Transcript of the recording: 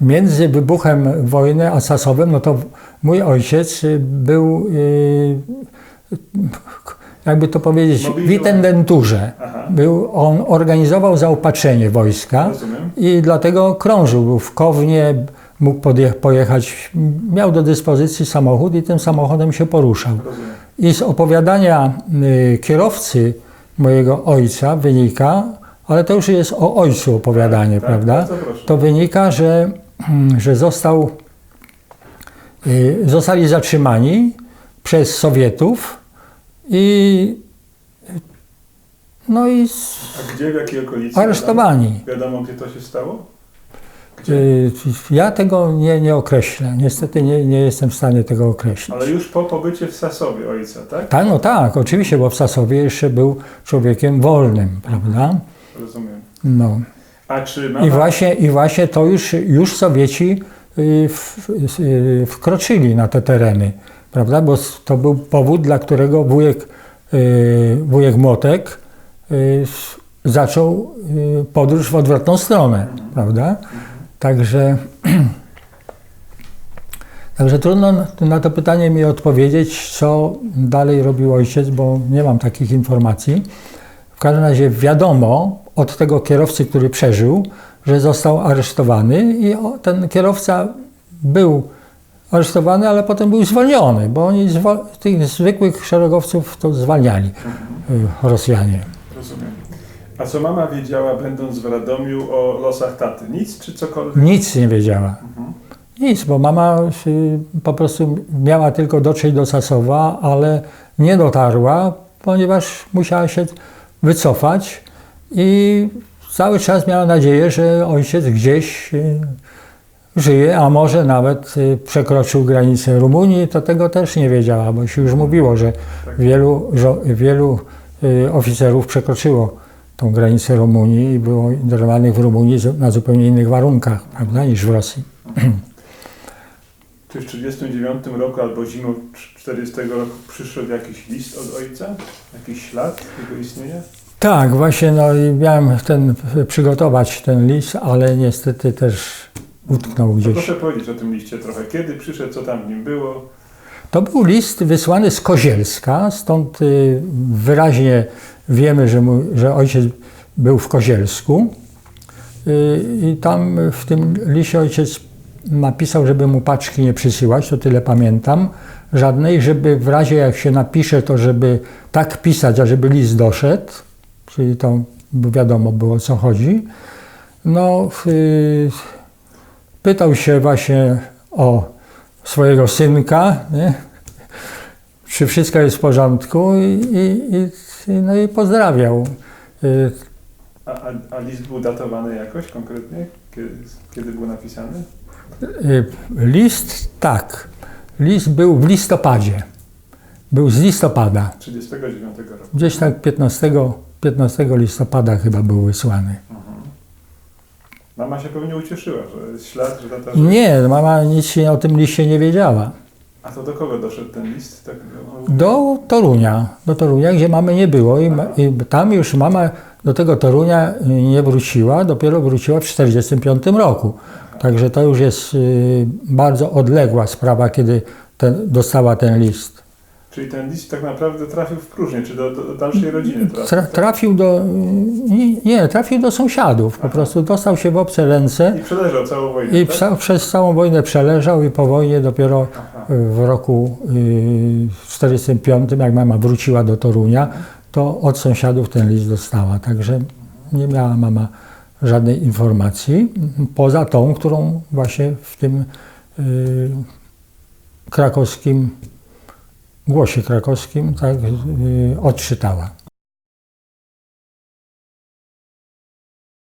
Między wybuchem wojny a Sasowem, no to mój ojciec y, był, y, jakby to powiedzieć, w intendenturze. Był, on organizował zaopatrzenie wojska Rozumiem. i dlatego krążył. Był w Kownie, mógł pojechać, miał do dyspozycji samochód i tym samochodem się poruszał. I z opowiadania y, kierowcy mojego ojca wynika, ale to już jest o ojcu opowiadanie, Tak, prawda? bardzo proszę. To wynika, że, że został, y, zostali zatrzymani przez Sowietów i no i A gdzie, w jakiej okolicy? aresztowani. Wiadomo, gdzie to się stało? Y, Ja tego nie, nie określę. Niestety nie, nie jestem w stanie tego określić. Ale już po pobycie w Sasowie ojca, tak? Tak, no tak, oczywiście, bo w Sasowie jeszcze był człowiekiem wolnym, prawda? Rozumiem. No. A czy. I właśnie, I właśnie to już, już Sowieci y, w, y, wkroczyli na te tereny, prawda? Bo to był powód, dla którego wujek, y, wujek Młotek y, s- zaczął y, podróż w odwrotną stronę, prawda? Także, także trudno na to pytanie mi odpowiedzieć, co dalej robił ojciec, bo nie mam takich informacji. W każdym razie wiadomo od tego kierowcy, który przeżył, że został aresztowany i ten kierowca był aresztowany, ale potem był zwolniony, bo oni tych zwykłych szeregowców to zwalniali y, Rosjanie. Rozumiem. A co mama wiedziała, będąc w Radomiu, o losach taty? Nic czy cokolwiek? Nic nie wiedziała. Nic, bo mama po prostu miała tylko dotrzeć do Sasowa, ale nie dotarła, ponieważ musiała się wycofać i cały czas miała nadzieję, że ojciec gdzieś y, żyje, a może nawet y, przekroczył granicę Rumunii, to tego też nie wiedziała, bo się już mówiło, że Tak. wielu, wielu y, oficerów przekroczyło tą granicę Rumunii i było internowanych w Rumunii na zupełnie innych warunkach, prawda, niż w Rosji. Czy w 1939 roku albo zimą 40 roku przyszedł jakiś list od ojca? Jakiś ślad jego istnienia? Tak, właśnie no, i miałem ten, przygotować ten list, ale niestety też utknął gdzieś. proszę powiedzieć o tym liście trochę. Kiedy przyszedł, co tam w nim było? To był list wysłany z Kozielska, stąd y, wyraźnie wiemy, że, mu, że ojciec był w Kozielsku. Y, I tam w tym liście ojciec napisał, żeby mu paczki nie przysyłać, to tyle pamiętam. Żadnej, żeby w razie jak się napisze, to żeby tak pisać, a żeby list doszedł, czyli to wiadomo było o co chodzi. No, y, pytał się właśnie o swojego synka, nie? czy wszystko jest w porządku i, i, i, no i pozdrawiał. Y, A, a, a list był datowany jakoś konkretnie? Kiedy, kiedy był napisany? y, List, tak, list był w listopadzie, był z listopada, 39 roku. gdzieś tak 15, 15 listopada chyba był wysłany. Mama się pewnie ucieszyła, że jest ślad, że tata. Nie, mama nic się o tym liście nie wiedziała. A to do kogo doszedł ten list? Tak, no, Do Torunia, do Torunia, gdzie mamy nie było i, ma, i tam już mama do tego Torunia nie wróciła, dopiero wróciła w 1945 roku. Także to już jest y, bardzo odległa sprawa, kiedy ten, dostała ten list. Czyli ten list tak naprawdę trafił w próżnię, czy do, do, dalszej rodziny trafił? Tra, trafił do, y, nie, nie, trafił do sąsiadów, po prostu dostał się w obce ręce I przeleżał całą wojnę, i tak? psa, przez całą wojnę przeleżał i po wojnie dopiero Aha. w roku y, 45, jak mama wróciła do Torunia, to od sąsiadów ten list dostała. Także nie miała mama żadnej informacji, poza tą, którą właśnie w tym y, krakowskim, głosie krakowskim tak, y, odczytała.